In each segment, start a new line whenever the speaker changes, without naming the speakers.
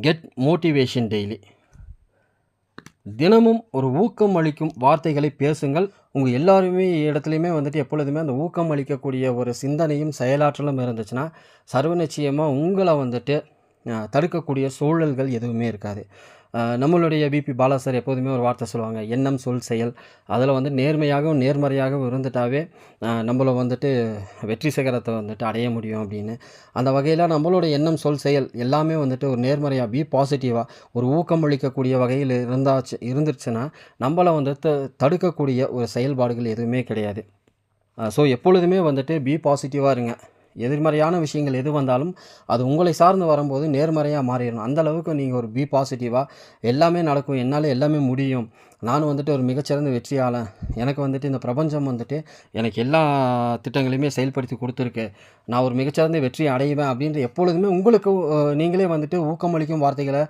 Get motivation daily தினமும் ஒரு ஊக்கம் அளிக்கும் வார்த்தைகளை பேசுங்கள். உங்கள் எல்லாருமே இடத்துலையுமே வந்துட்டு எப்பொழுதுமே அந்த ஊக்கம் அளிக்கக்கூடிய ஒரு சிந்தனையும் செயலாற்றலும் இருந்துச்சுன்னா சர்வ நிச்சயமாக உங்களை வந்துட்டு தடுக்கக்கூடிய சூழல்கள் எதுவுமே இருக்காது. நம்மளுடைய பிபி பாலா சார் எப்போதுமே ஒரு வார்த்தை சொல்லுவாங்க எண்ணம் சொல் செயல். அதில் வந்து நேர்மையாகவும் நேர்மறையாகவும் இருந்துட்டாவே நம்மளை நம்மள வந்துட்டு வெற்றி சிகரத்தை வந்துட்டு அடைய முடியும் அப்படின்னு. அந்த வகையில் நம்மளோட எண்ணம் சொல் செயல் எல்லாமே வந்துட்டு ஒரு நேர்மறையாக பி பாசிட்டிவாக ஒரு ஊக்கம் அளிக்கக்கூடிய வகையில் இருந்தாச்சு இருந்துருச்சுன்னா நம்மளை வந்துட்டு த- தடுக்கக்கூடிய ஒரு செயல்பாடுகள் எதுவுமே கிடையாது. ஸோ எப்பொழுதுமே வந்துட்டு பி பாசிட்டிவாக இருங்க. எதிர்மறையான விஷயங்கள் எது வந்தாலும் அது உங்களை சார்ந்து வரும்போது நேர்மறையாக மாறிடணும். அந்த அளவுக்கு நீங்கள் ஒரு பி பாசிட்டிவாக எல்லாமே நடக்கும். என்னால் எல்லாமே முடியும். நான் வந்துட்டு ஒரு மிகச்சிறந்த வெற்றியாளன். எனக்கு வந்துட்டு இந்த பிரபஞ்சம் வந்துட்டு எனக்கு எல்லா திட்டங்களையுமே செயல்படுத்தி கொடுத்துருக்கு. நான் ஒரு மிகச்சிறந்த வெற்றி அடைவேன் அப்படின்ற எப்பொழுதுமே உங்களுக்கு நீங்களே வந்துட்டு ஊக்கமளிக்கும் வார்த்தைகளை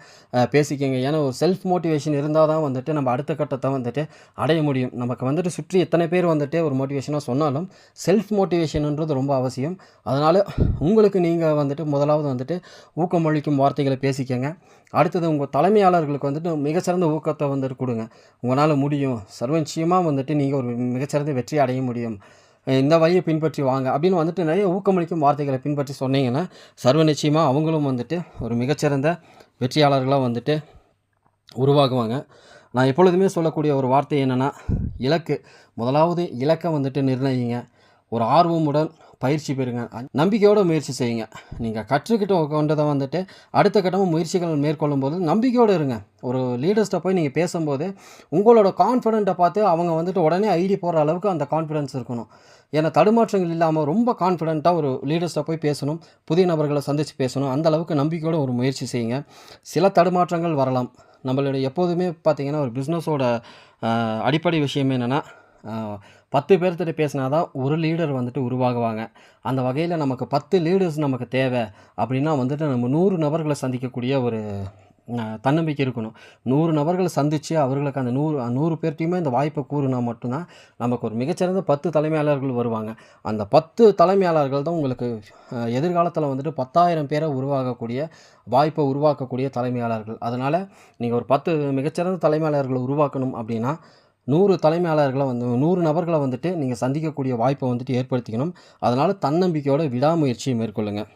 பேசிக்கங்க. ஏன்னா ஒரு செல்ஃப் மோட்டிவேஷன் இருந்தால் தான் வந்துட்டு நம்ம அடுத்த கட்டத்தை வந்துட்டு அடைய முடியும். நமக்கு வந்துட்டு சுற்றி எத்தனை பேர் வந்துட்டு ஒரு மோட்டிவேஷனாக சொன்னாலும் செல்ஃப் மோட்டிவேஷன்ன்றது ரொம்ப அவசியம். அதனால் உங்களுக்கு நீங்கள் வந்துட்டு முதலாவது வந்துட்டு ஊக்கமளிக்கும் வார்த்தைகளை பேசிக்கங்க. அடுத்தது உங்கள் தலைமையாளர்களுக்கு வந்துட்டு மிகச்சிறந்த ஊக்கத்தை வந்துட்டு கொடுங்க. உங்களால் முடியும். சர்வநிச்சயமாக வந்துட்டு நீங்கள் ஒரு மிகச்சிறந்த வெற்றி அடைய முடியும். இந்த வழியை பின்பற்றி வாங்க அப்படின்னு வந்துட்டு நிறைய ஊக்கமளிக்கும் வார்த்தைகளை பின்பற்றி சொன்னீங்கன்னா சர்வ நிச்சயமாக அவங்களும் வந்துட்டு ஒரு மிகச்சிறந்த வெற்றியாளர்களாக வந்துட்டு உருவாகுவாங்க. நான் எப்பொழுதுமே சொல்லக்கூடிய ஒரு வார்த்தை என்னென்னா இலக்கு. முதலாவது இலக்கை வந்துட்டு நிர்ணயிங்க. ஒரு ஆர்வமுடன் பயிற்சி பெறுங்க. நம்பிக்கையோட முயற்சி செய்யுங்க. நீங்கள் கற்றுக்கிட்டு கொண்டதை வந்துட்டு அடுத்த கட்டமாக முயற்சிகள் மேற்கொள்ளும் போது நம்பிக்கையோடு இருங்க. ஒரு லீடர்ஸ்ட்டை போய் நீங்கள் பேசும்போது உங்களோட கான்ஃபிடென்ட்டை பார்த்து அவங்க வந்துட்டு உடனே ஐடி போடுற அளவுக்கு அந்த கான்ஃபிடன்ஸ் இருக்கணும். ஏன்னா தடுமாற்றங்கள் இல்லாமல் ரொம்ப கான்ஃபிடென்ட்டாக ஒரு லீடர்ஸ்ட்டை போய் பேசணும். புதிய நபர்களை சந்தித்து பேசணும். அந்த அளவுக்கு நம்பிக்கையோடு ஒரு முயற்சி செய்யுங்க. சில தடுமாற்றங்கள் வரலாம். நம்மளுடைய எப்போதுமே பார்த்திங்கன்னா ஒரு பிஸ்னஸோட அடிப்படை விஷயம் என்னென்னா பத்து பேர்த்திட்ட பேசினா தான் ஒரு லீடர் வந்துட்டு உருவாகுவாங்க. அந்த வகையில் நமக்கு பத்து லீடர்ஸ் நமக்கு தேவை அப்படின்னா வந்துட்டு நம்ம நூறு நபர்களை சந்திக்கக்கூடிய ஒரு தன்னம்பிக்கை இருக்கணும். நூறு நபர்களை சந்தித்து அவர்களுக்கு அந்த நூறு நூறு பேர்ட்டையுமே இந்த வாய்ப்பை கூறுனா மட்டும்தான் நமக்கு ஒரு மிகச்சிறந்த பத்து தலைமையாளர்கள் வருவாங்க. அந்த பத்து தலைமையாளர்கள் தான் உங்களுக்கு எதிர்காலத்தில் வந்துட்டு பத்தாயிரம் பேரை உருவாகக்கூடிய வாய்ப்பை உருவாக்கக்கூடிய தலைமையாளர்கள். அதனால் நீங்கள் ஒரு பத்து மிகச்சிறந்த தலைமையாளர்களை உருவாக்கணும் அப்படின்னா நூறு தலைமையாளர்களை வந்து நூறு நபர்களை வந்துட்டு நீங்கள் சந்திக்கக்கூடிய வாய்ப்பை வந்துட்டு ஏற்படுத்திக்கணும். அதனால் தன்னம்பிக்கையோட விடாமுயற்சியை மேற்கொள்ளுங்கள்